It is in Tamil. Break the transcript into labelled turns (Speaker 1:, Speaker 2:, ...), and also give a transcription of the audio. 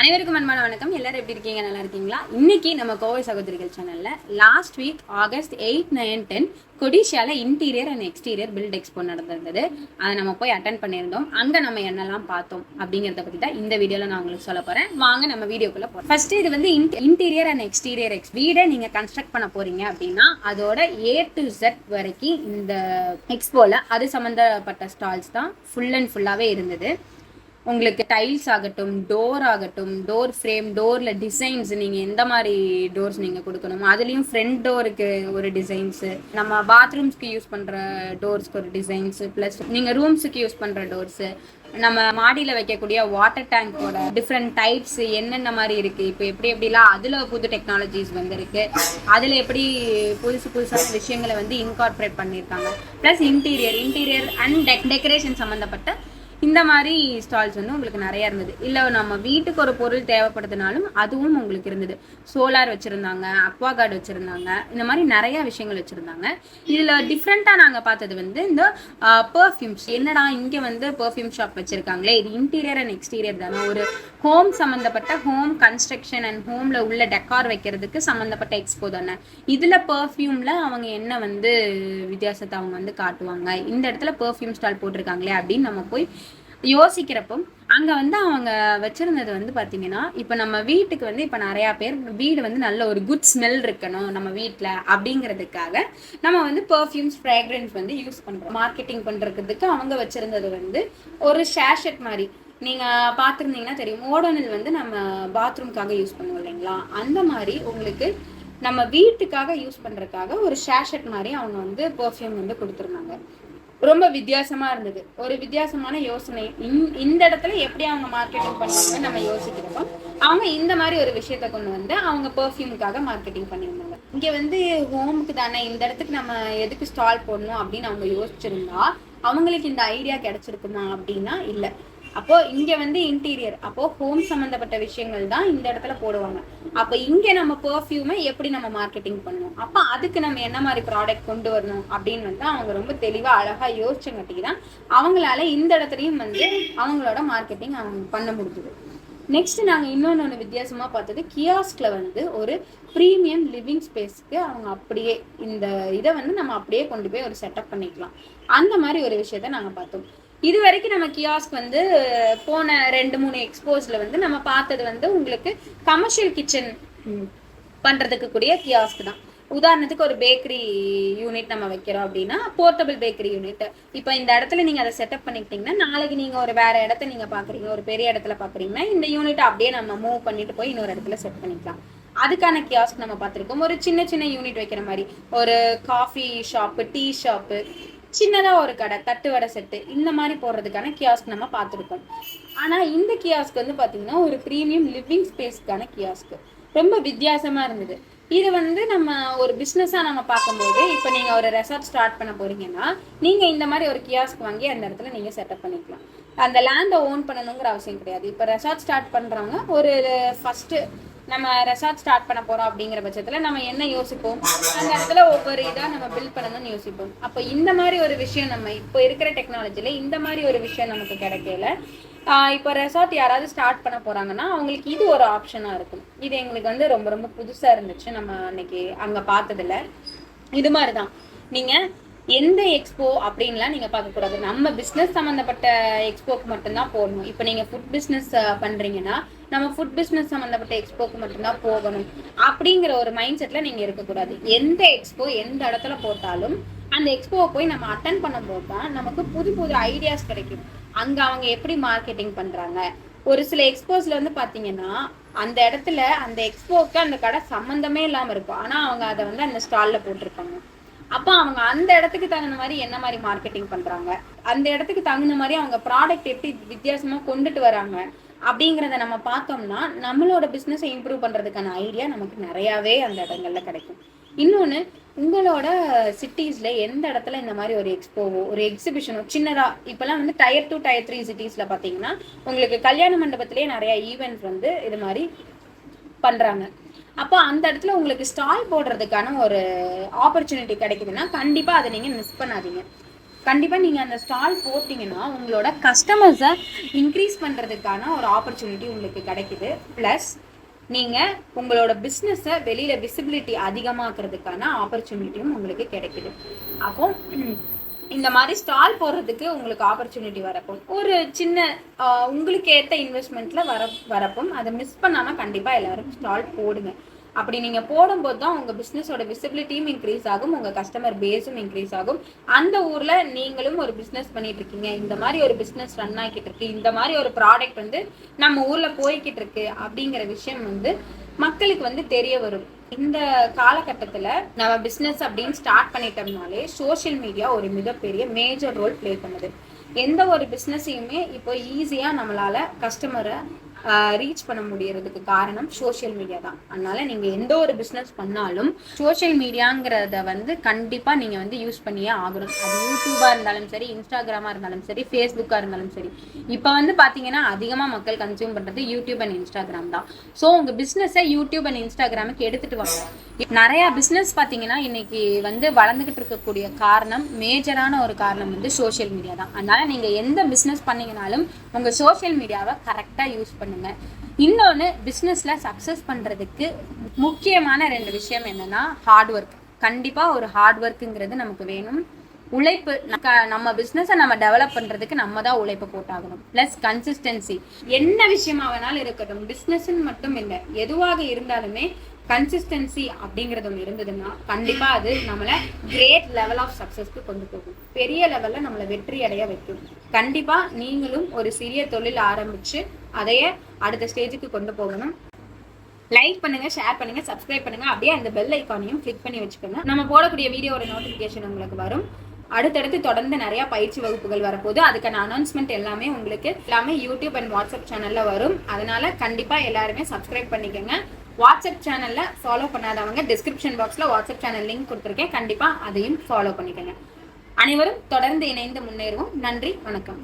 Speaker 1: அனைவருக்கும் அன்பான வணக்கம் எல்லாரும் எப்படி இருக்கீங்க நல்லா இருக்கீங்களா இன்னைக்கு நம்ம கோவை சகோதரிகள் சேனல்ல last week August eight nine ten கொடிஷியாவில் interior and exterior build expo நடந்திருந்தது அதை நம்ம போய் அட்டன் பண்ணியிருந்தோம் அங்கே நம்ம என்னெல்லாம் பார்த்தோம் அப்படிங்கிறத பற்றி தான் இந்த வீடியோவில் நான் உங்களுக்கு சொல்ல போகிறேன் வாங்க நம்ம வீடியோக்குள்ளே போகிறோம் ஃபர்ஸ்ட் இது வந்து இன்டீரியர் அண்ட் எக்ஸ்டீரியர் எக்ஸ் வீடை நீங்கள் கன்ஸ்ட்ரக்ட் பண்ண போறீங்க அப்படின்னா அதோட ஏ டு ஜெட் வரைக்கும் இந்த எக்ஸ்போவில் அது சம்மந்தப்பட்ட ஸ்டால்ஸ் தான் ஃபுல் அண்ட் ஃபுல்லாகவே இருந்தது உங்களுக்கு டைல்ஸ் ஆகட்டும் டோர் ஆகட்டும் டோர் ஃப்ரேம் டோரில் டிசைன்ஸ் நீங்கள் எந்த மாதிரி டோர்ஸ் நீங்கள் கொடுக்கணும் அதுலேயும் ஃப்ரண்ட் டோருக்கு ஒரு டிசைன்ஸு நம்ம பாத்ரூம்ஸ்க்கு யூஸ் பண்ணுற டோர்ஸ்க்கு ஒரு டிசைன்ஸு ப்ளஸ் நீங்கள் ரூம்ஸுக்கு யூஸ் பண்ணுற டோர்ஸு நம்ம மாடியில் வைக்கக்கூடிய வாட்டர் டேங்கோட டிஃப்ரெண்ட் டைப்ஸ் என்னென்ன மாதிரி இருக்குது இப்போ எப்படி எப்படிலாம் அதில் புது டெக்னாலஜிஸ் வந்துருக்கு அதில் எப்படி புதுசு புதுசான விஷயங்களை வந்து இன்கார்பரேட் பண்ணியிருக்காங்க plus interior interior and dec decoration சம்மந்தப்பட்ட இந்த மாதிரி ஸ்டால்ஸ் வந்து உங்களுக்கு நிறையா இருந்தது இல்லை நம்ம வீட்டுக்கு ஒரு பொருள் தேவைப்படுதுனாலும் அதுவும் உங்களுக்கு இருந்தது சோலார் வச்சுருந்தாங்க அக்வா கார்டு வச்சுருந்தாங்க இந்த மாதிரி நிறையா விஷயங்கள் வச்சுருந்தாங்க இதில் டிஃப்ரெண்ட்டாக நாங்கள் பார்த்தது வந்து இந்த பர்ஃப்யூம்ஸ் என்னடா இங்கே வந்து பர்ஃப்யூம் ஷாப் வச்சுருக்காங்களே இது இன்டீரியர் அண்ட் எக்ஸ்டீரியர் தானே ஒரு ஹோம் சம்மந்தப்பட்ட ஹோம் கன்ஸ்ட்ரக்ஷன் அண்ட் ஹோமில் உள்ள டெக்கார் வைக்கிறதுக்கு சம்மந்தப்பட்ட எக்ஸ்போ தானே இதில் பர்ஃப்யூமில் அவங்க என்ன வந்து வித்தியாசத்தை அவங்க வந்து காட்டுவாங்க இந்த இடத்துல பர்ஃப்யூம் ஸ்டால் போட்டிருக்காங்களே அப்படின்னு நம்ம போய் யோசிக்கிறப்போ அங்கே வந்து அவங்க வச்சுருந்தது வந்து பார்த்திங்கன்னா இப்போ நம்ம வீட்டுக்கு வந்து இப்போ நிறையா பேர் வீடு வந்து நல்ல ஒரு குட் ஸ்மெல் இருக்கணும் நம்ம வீட்டில் அப்படிங்கிறதுக்காக நம்ம வந்து பர்ஃப்யூம்ஸ் ஃப்ராக்ரன்ஸ் வந்து யூஸ் பண்ணுறோம் மார்க்கெட்டிங் பண்ணுறதுக்கு அவங்க வச்சுருந்தது வந்து ஒரு ஷேஷட் மாதிரி நீங்கள் பார்த்துருந்தீங்கன்னா தெரியும் ஓடோனில் வந்து நம்ம பாத்ரூம்க்காக யூஸ் பண்ணுவோம் இல்லைங்களா அந்த மாதிரி உங்களுக்கு நம்ம வீட்டுக்காக யூஸ் பண்ணுறதுக்காக ஒரு ஷேஷட் மாதிரி அவங்க வந்து பர்ஃப்யூம் வந்து கொடுத்துருந்தாங்க ரொம்ப வித்தியாசமாக இருந்தது ஒரு வித்தியாசமான யோசனை இந்த இடத்துல எப்படி அவங்க மார்க்கெட்டிங் பண்ணுவாங்க நம்ம யோசிக்கிறப்போ அவங்க இந்த மாதிரி ஒரு விஷயத்த கொண்டு வந்து அவங்க பெர்ஃப்யூமுக்காக மார்க்கெட்டிங் பண்ணியிருந்தாங்க இங்கே வந்து ஹோமுக்கு தானே இந்த இடத்துக்கு நம்ம எதுக்கு ஸ்டால் போடணும் அப்படின்னு அவங்க யோசிச்சிருந்தா அவங்களுக்கு இந்த ஐடியா கிடைச்சிருக்குமா அப்படின்னா இல்லை அப்போ இங்க வந்து இன்டீரியர் அப்போ ஹோம் சம்பந்தப்பட்ட விஷயங்கள் தான் இந்த இடத்துல போடுவாங்க அப்ப இங்க நம்ம பெர்ஃப்யூமை எப்படி நம்ம மார்க்கெட்டிங் பண்ணணும் அப்ப அதுக்கு நம்ம என்ன மாதிரி ப்ராடக்ட் கொண்டு வரணும் அப்படின்னு வந்து அவங்க ரொம்ப தெளிவா அழகா யோசிச்சங்காட்டி தான் அவங்களால இந்த இடத்துலயும் வந்து அவங்களோட மார்க்கெட்டிங் அவங்க பண்ண முடிஞ்சுது நெக்ஸ்ட் நாங்கள் இன்னொன்னு ஒன்று வித்தியாசமாக பார்த்தது கியாஸ்க்ல வந்து ஒரு ப்ரீமியம் லிவிங் ஸ்பேஸ்க்கு அவங்க அப்படியே இந்த இதை வந்து நம்ம அப்படியே கொண்டு போய் ஒரு செட்டப் பண்ணிக்கலாம் அந்த மாதிரி ஒரு விஷயத்த நாங்கள் பார்த்தோம் இது வரைக்கும் நம்ம கியாஸ்க் வந்து போன ரெண்டு மூணு எக்ஸ்போஸில் வந்து நம்ம பார்த்தது வந்து உங்களுக்கு கமர்ஷியல் கிச்சன் பண்ணுறதுக்கு கூடிய கியாஸ்க் தான் உதாரணத்துக்கு ஒரு பேக்கரி யூனிட் நம்ம வைக்கிறோம் அப்படின்னா போர்ட்டபிள் பேக்கரி யூனிட் இப்போ இந்த இடத்துல நீங்கள் அதை செட்டப் பண்ணிக்கிட்டீங்கன்னா நாளைக்கு நீங்கள் ஒரு வேறு இடத்த நீங்கள் பார்க்குறீங்க ஒரு பெரிய இடத்துல பார்க்குறீங்கன்னா இந்த யூனிட் அப்படியே நம்ம மூவ் பண்ணிட்டு போய் இன்னொரு இடத்துல செட் பண்ணிக்கலாம் அதுக்கான கியாஸ்க் நம்ம பார்த்துருக்கோம் ஒரு சின்ன சின்ன யூனிட் வைக்கிற மாதிரி ஒரு காஃபி ஷாப்பு டீ ஷாப்பு சின்னதாக ஒரு கடை தட்டு வடை செட்டு இந்த மாதிரி போடுறதுக்கான கியாஸ்க் நம்ம பார்த்துருக்கோம் ஆனால் இந்த கியாஸ்க் வந்து பார்த்திங்கன்னா ஒரு ப்ரீமியம் லிவிங் ஸ்பேஸ்க்கான கியாஸ்க்கு ரொம்ப வித்தியாசமாக இருந்தது இது வந்து நம்ம ஒரு பிஸ்னஸாக நம்ம பார்க்கும்போது இப்போ நீங்கள் ஒரு ரெசார்ட் ஸ்டார்ட் பண்ண போகிறீங்கன்னா நீங்கள் இந்த மாதிரி ஒரு கியாஸ்க் வாங்கி அந்த இடத்துல நீங்கள் செட்டப் பண்ணிக்கலாம் அந்த லேண்டை ஓன் பண்ணணுங்கிற அவசியம் கிடையாது இப்போ ரெசார்ட் ஸ்டார்ட் பண்ணுறவங்க ஒரு ஃபஸ்ட்டு நம்ம ரெசார்ட் ஸ்டார்ட் பண்ண போகிறோம் அப்படிங்கிற பட்சத்தில் நம்ம என்ன யோசிப்போம் அந்த இடத்துல ஒவ்வொரு இதாக நம்ம பில்ட் பண்ணணும்னு யோசிப்போம் அப்போ இந்த மாதிரி ஒரு விஷயம் நம்ம இப்போ இருக்கிற டெக்னாலஜில இந்த மாதிரி ஒரு விஷயம் நமக்கு கிடைக்கல இப்போ ரெசார்ட் யாராவது ஸ்டார்ட் பண்ண போகிறாங்கன்னா அவங்களுக்கு இது ஒரு ஆப்ஷனாக இருக்கும் இது எங்களுக்கு வந்து ரொம்ப ரொம்ப புதுசாக இருந்துச்சு நம்ம அன்னைக்கு அங்கே பார்த்ததில்ல இது மாதிரி தான் நீங்கள் எந்த எக்ஸ்போ அப்படின்லாம் நீங்கள் பார்க்கக்கூடாது நம்ம பிஸ்னஸ் சம்மந்தப்பட்ட எக்ஸ்போக்கு மட்டும்தான் போடணும் இப்போ நீங்கள் ஃபுட் பிசினஸ் பண்ணுறீங்கன்னா நம்ம ஃபுட் பிஸ்னஸ் சம்மந்தப்பட்ட எக்ஸ்போக்கு மட்டும்தான் போகணும் அப்படிங்கிற ஒரு மைண்ட் செட்டில் நீங்கள் இருக்கக்கூடாது எந்த எக்ஸ்போ எந்த இடத்துல போட்டாலும் அந்த எக்ஸ்போவை போய் நம்ம அட்டன் பண்ணும்போது தான் நமக்கு புது புது ஐடியாஸ் கிடைக்கும் அங்கே அவங்க எப்படி மார்க்கெட்டிங் பண்ணுறாங்க ஒரு சில எக்ஸ்போஸில் வந்து பார்த்தீங்கன்னா அந்த இடத்துல அந்த எக்ஸ்போவுக்கு அந்த கடை சம்மந்தமே இல்லாமல் இருக்கும் ஆனால் அவங்க அதை வந்து அந்த ஸ்டாலில் போட்டிருப்பாங்க அப்போ அவங்க அந்த இடத்துக்கு தகுந்த மாதிரி என்ன மாதிரி மார்க்கெட்டிங் பண்றாங்க அந்த இடத்துக்கு தகுந்த மாதிரி அவங்க ப்ராடக்ட் எப்படி வித்தியாசமா கொண்டுட்டு வராங்க அப்படிங்கிறத நம்ம பார்த்தோம்னா நம்மளோட பிஸ்னஸை இம்ப்ரூவ் பண்ணுறதுக்கான ஐடியா நமக்கு நிறையாவே அந்த இடங்கள்ல கிடைக்கும் இன்னொன்று உங்களோட சிட்டிஸில் எந்த இடத்துல இந்த மாதிரி ஒரு எக்ஸ்போவோ ஒரு எக்ஸிபிஷனோ சின்னதாக இப்போலாம் வந்து டயர் டூ டயர் த்ரீ சிட்டிஸில் பார்த்தீங்கன்னா உங்களுக்கு கல்யாண மண்டபத்திலே நிறையா ஈவெண்ட் வந்து இது மாதிரி பண்ணுறாங்க அப்போ அந்த இடத்துல உங்களுக்கு ஸ்டால் போடுறதுக்கான ஒரு ஆப்பர்ச்சுனிட்டி கிடைக்குதுன்னா கண்டிப்பாக அதை நீங்கள் மிஸ் பண்ணாதீங்க கண்டிப்பாக நீங்கள் அந்த ஸ்டால் போட்டிங்கன்னா உங்களோட கஸ்டமர்ஸை இன்க்ரீஸ் பண்ணுறதுக்கான ஒரு ஆப்பர்ச்சுனிட்டி உங்களுக்கு கிடைக்குது ப்ளஸ் நீங்கள் உங்களோட பிஸ்னஸை வெளியில் விசிபிலிட்டி அதிகமாக்குறதுக்கான ஆப்பர்ச்சுனிட்டியும் உங்களுக்கு கிடைக்குது அப்போது இந்த மாதிரி ஸ்டால் போடுறதுக்கு உங்களுக்கு ஆப்பர்ச்சுனிட்டி வரப்போம் ஒரு சின்ன உங்களுக்கு ஏற்ற இன்வெஸ்ட்மெண்ட்டில் வர வரப்போம் அதை மிஸ் பண்ணாமல் கண்டிப்பாக எல்லோரும் ஸ்டால் போடுங்க அப்படி நீங்கள் போடும்போது தான் உங்கள் பிஸ்னஸோட விசிபிலிட்டியும் இன்க்ரீஸ் ஆகும் உங்கள் கஸ்டமர் பேஸும் இன்க்ரீஸ் ஆகும் அந்த ஊரில் நீங்களும் ஒரு பிஸ்னஸ் பண்ணிட்டு இருக்கீங்க இந்த மாதிரி ஒரு பிஸ்னஸ் ரன் ஆகிட்டு இருக்கு இந்த மாதிரி ஒரு ப்ராடக்ட் வந்து நம்ம ஊரில் போய்கிட்டு இருக்கு அப்படிங்கிற விஷயம் வந்து மக்களுக்கு வந்து தெரிய வரும் இந்த காலகட்டத்தில் நம்ம பிஸ்னஸ் அப்படின்னு ஸ்டார்ட் பண்ணிட்டோம்னாலே சோஷியல் மீடியா ஒரு மிகப்பெரிய மேஜர் ரோல் ப்ளே பண்ணுது எந்த ஒரு பிஸ்னஸையுமே இப்போ ஈஸியாக நம்மளால் கஸ்டமரை ரீச் பண்ண முடியறதுக்கு காரணம் சோஷியல் மீடியா தான் அதனால நீங்க எந்த ஒரு பிஸ்னஸ் பண்ணாலும் சோஷியல் மீடியாங்கிறத வந்து கண்டிப்பா நீங்க வந்து யூஸ் பண்ணியே ஆகணும் அது யூடியூபா இருந்தாலும் சரி இன்ஸ்டாகிராமா இருந்தாலும் சரி ஃபேஸ்புக்கா இருந்தாலும் சரி இப்போ வந்து பாத்தீங்கன்னா அதிகமா மக்கள் கன்சியூம் பண்றது யூடியூப் அண்ட் இன்ஸ்டாகிராம் தான் ஸோ உங்க பிஸ்னஸை யூடியூப் அண்ட் இன்ஸ்டாகிராமுக்கு எடுத்துட்டு வாங்க நிறைய பிஸ்னஸ் பாத்தீங்கன்னா இன்னைக்கு வந்து வளர்ந்துகிட்டு இருக்கக்கூடிய காரணம் மேஜரான ஒரு காரணம் வந்து சோஷியல் மீடியா தான் அதனால நீங்க எந்த பிஸ்னஸ் பண்ணீங்கனாலும் உங்க சோஷியல் மீடியாவை கரெக்டா யூஸ் பண்ணி பண்ணுங்க இன்னொன்று பிஸ்னஸில் சக்ஸஸ் பண்ணுறதுக்கு முக்கியமான ரெண்டு விஷயம் என்னென்னா ஹார்ட் ஒர்க் கண்டிப்பாக ஒரு ஹார்ட் ஒர்க்குங்கிறது நமக்கு வேணும் உழைப்பு நம்ம பிஸ்னஸை நம்ம டெவலப் பண்ணுறதுக்கு நம்ம தான் உழைப்பு போட்டாகணும் ப்ளஸ் கன்சிஸ்டன்சி என்ன விஷயமா வேணாலும் இருக்கட்டும் பிஸ்னஸ்ன்னு மட்டும் இல்லை எதுவாக இருந்தாலுமே கன்சிஸ்டன்சி அப்படிங்கிறது ஒன்று இருந்ததுன்னா கண்டிப்பாக அது நம்மளை கிரேட் லெவல் ஆஃப் சக்ஸஸ்க்கு கொண்டு போகும் பெரிய லெவலில் நம்மளை வெற்றி அடைய வைக்கும் கண்டிப்பாக நீங்களும் ஒரு சிறிய தொழில் ஆரம்பித்து அதைய அடுத்த ஸ்டேஜுக்கு கொண்டு போகணும் லைக் பண்ணுங்க ஷேர் பண்ணுங்க சப்ஸ்கிரைப் பண்ணுங்க அப்படியே அந்த பெல் ஐக்கானையும் கிளிக் பண்ணி வச்சுக்கோங்க நம்ம போடக்கூடிய வீடியோட நோட்டிஃபிகேஷன் உங்களுக்கு வரும் அடுத்தடுத்து தொடர்ந்து நிறையா பயிற்சி வகுப்புகள் வரப்போகுது அதுக்கான அனௌன்ஸ்மெண்ட் எல்லாமே உங்களுக்கு எல்லாமே யூடியூப் அண்ட் வாட்ஸ்அப் சேனலில் வரும் அதனால கண்டிப்பாக எல்லாருமே சப்ஸ்கிரைப் பண்ணிக்கோங்க வாட்ஸ்அப் சேனலில் ஃபாலோ பண்ணாதவங்க டிஸ்கிரிப்ஷன் பாக்ஸில் வாட்ஸ்அப் சேனல் லிங்க் கொடுத்துருக்கேன் கண்டிப்பாக அதையும் ஃபாலோ பண்ணிக்கோங்க அனைவரும் தொடர்ந்து இணைந்து முன்னேறுவோம் நன்றி வணக்கம்